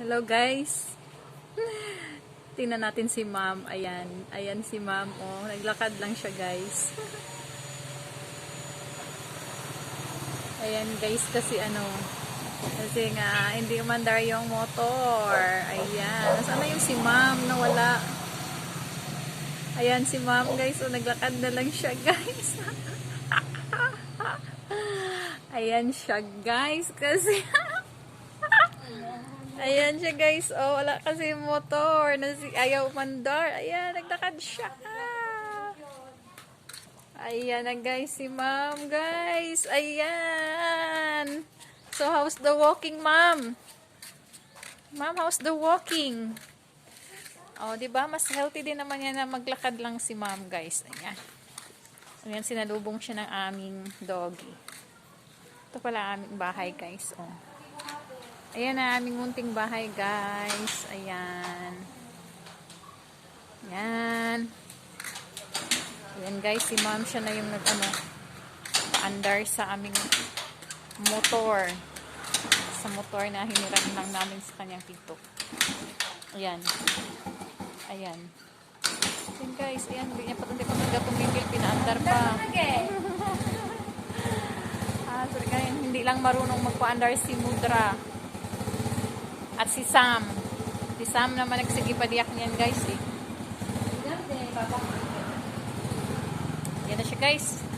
Hello guys. Tingnan natin si ma'am. Ayan. Ayan si ma'am. Oh, naglakad lang siya guys. Ayan guys kasi ano. Kasi nga hindi umandar yung motor. Ayan. Nasaan na yung si ma'am? Nawala. Ayan si ma'am guys. Oh, naglakad na lang siya guys. Ayan siya guys kasi Ayan siya guys. Oh, wala kasi motor. Nasi, ayaw umandar. Ayan, naglakad siya. Ayan na guys si ma'am guys. Ayan. So, how's the walking ma'am? Ma'am, how's the walking? Oh, 'di ba? Mas healthy din naman yan na maglakad lang si ma'am guys. Ayan. Ayan, sinalubong siya ng aming doggy. Ito pala aming bahay guys. Oh. Ayan na aming munting bahay guys. Ayan. Ayan. Ayan guys, si ma'am siya na yung nag ano, paandar sa aming motor. Sa motor na hiniram lang namin sa kanyang tito. Ayan. Ayan. Ayan guys, ayan. Hindi niya pa hindi pa talaga tumigil. Pinaandar pa. Ah, sorry guys. Hindi lang marunong magpaandar si Mudra. At si Sam. Si Sam naman nagsigipadiyak niyan guys eh. Yan na siya guys.